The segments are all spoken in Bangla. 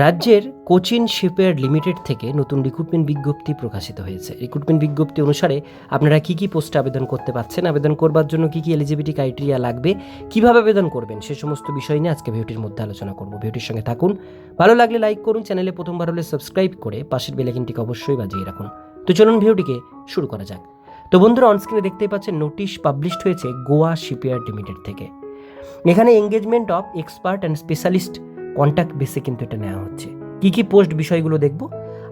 রাজ্যের কোচিন শিপইয়ার্ড লিমিটেড থেকে নতুন রিক্রুটমেন্ট বিজ্ঞপ্তি প্রকাশিত হয়েছে। রিক্রুটমেন্ট বিজ্ঞপ্তি অনুসারে আপনারা কি কি পোস্টে আবেদন করতে পারছেন, আবেদন করবার জন্য কি কি এলিজিবিলিটি ক্রাইটেরিয়া লাগবে, কীভাবে আবেদন করবেন, সে সমস্ত বিষয় নিয়ে আজকে ভিডিওটির মধ্যে আলোচনা করব। ভিডিওটির সঙ্গে থাকুন, ভালো লাগলে লাইক করুন চ্যানেলে প্রথমবার হলে সাবস্ক্রাইব করে পাশের বেলাইকিনটিকে অবশ্যই বাজিয়ে রাখুন। তো চলুন ভিডিওটিকে শুরু করা যাক। তো বন্ধুরা অনস্ক্রিনে দেখতেই পাচ্ছেন নোটিশ পাবলিশড হয়েছে গোয়া শিপইয়ার্ড লিমিটেড থেকে। এখানে engagement of expert and specialist contact বেসে কিন্তু এটা নেওয়া হচ্ছে। কি কি পোস্ট বিষয়গুলো দেখব?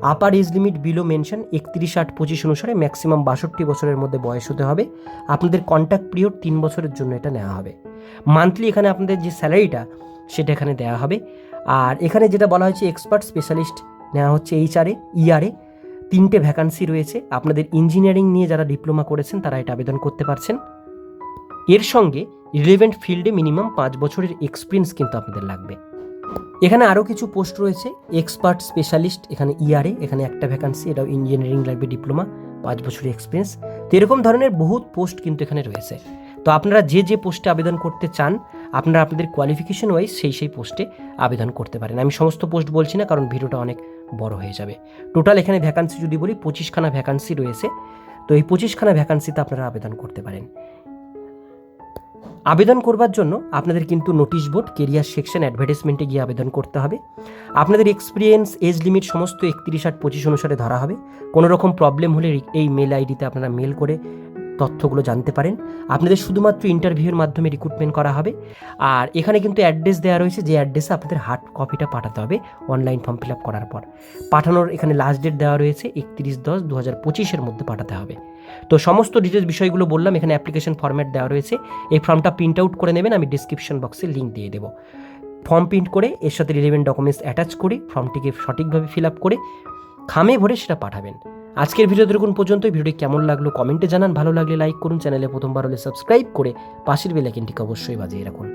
Upper age limit below mention একত্রিশ আট পঁচিশ অনুসারে ম্যাক্সিমাম বাষট্টি বছরের মধ্যে বয়স হতে হবে। আপনাদের কন্ট্যাক্ট পিরিয়ড তিন বছরের জন্য এটা নেওয়া হবে। মান্থলি এখানে আপনাদের যে স্যালারিটা সেটা এখানে দেওয়া হবে। আর এখানে যেটা বলা হয়েছে এক্সপার্ট স্পেশালিস্ট নেওয়া হচ্ছে এইচআরএ ইআরএ তিনটে ভ্যাকান্সি রয়েছে। আপনাদের ইঞ্জিনিয়ারিং নিয়ে যারা ডিপ্লোমা করেছেন, তারা এটা আবেদন করতে পারছেন। এর সঙ্গে রিলেভেন্ট ফিল্ডে মিনিমাম পাঁচ বছরের এক্সপিরিয়েন্স কিন্তু আপনাদের লাগবে। এখানে আরও কিছু পোস্ট রয়েছে এক্সপার্ট স্পেশালিস্ট এখানে ইআরএ এখানে একটা ভ্যাকান্সি এটাও ইঞ্জিনিয়ারিং লাগবে ডিপ্লোমা পাঁচ বছরের এক্সপিরিয়েন্স তো এরকম ধরনের বহুত পোস্ট কিন্তু এখানে রয়েছে। তো আপনারা যে যে পোস্টে আবেদন করতে চান, আপনারা আপনাদের কোয়ালিফিকেশন ওয়াইজ সেই সেই পোস্টে আবেদন করতে পারেন। আমি সমস্ত পোস্ট বলছি না, কারণ ভিডিওটা অনেক বড় হয়ে যাবে। টোটাল এখানে ভ্যাকান্সি যদি বলি, পঁচিশখানা ভ্যাকান্সি রয়েছে। তো এই পঁচিশখানা ভ্যাকান্সিতে আপনারা আবেদন করতে পারেন। আবেদন করবার জন্য আপনাদের কিন্তু নোটিশ বোর্ড কেরিয়ার সেকশন অ্যাডভার্টাইজমেন্টে গিয়ে আবেদন করতে হবে। আপনাদের এক্সপিরিয়েন্স এজ লিমিট সমস্ত একত্রিশ আট পঁচিশ অনুসারে ধরা হবে। কোনো রকম প্রবলেম হলে এই মেল আইডিতে আপনারা মেল করে তথ্যগুলো জানতে পারেন। আপনাদের শুধুমাত্র ইন্টারভিউয়ের মাধ্যমে রিক্রুটমেন্ট করা হবে। আর এখানে কিন্তু অ্যাড্রেস দেওয়া রয়েছে যে অ্যাড্রেসে আপনাদের হার্ড কপিটা পাঠাতে হবে অনলাইন ফর্ম ফিল আপ করার পর। পাঠানোর এখানে লাস্ট ডেট দেওয়া রয়েছে একত্রিশ দশ দু হাজার পঁচিশের মধ্যে পাঠাতে হবে। তো সমস্ত ডিটেলস বিষয়গুলো বললাম, এখানে অ্যাপ্লিকেশন ফর্ম্যাট দেওয়া রয়েছে। এই ফর্মটা প্রিন্ট আউট করে নেবেন, আমি ডিসক্রিপশন বক্সে লিঙ্ক দিয়ে দেবো। ফর্ম প্রিন্ট করে এর সাথে রিলেভেন্ট ডকুমেন্টস অ্যাটাচ করে ফর্মটিকে সঠিকভাবে ফিল আপ করে খামে ভরে সেটা পাঠাবেন। আজকের ভিডিও দেখুন পর্যন্ত ভিডিওটি কেমন লাগল কমেন্টে জানান। ভালো লাগলে লাইক করুন, চ্যানেলে প্রথমবার হলে সাবস্ক্রাইব করে পাশের বেলাইকিনটিকে অবশ্যই বাজিয়ে রাখুন।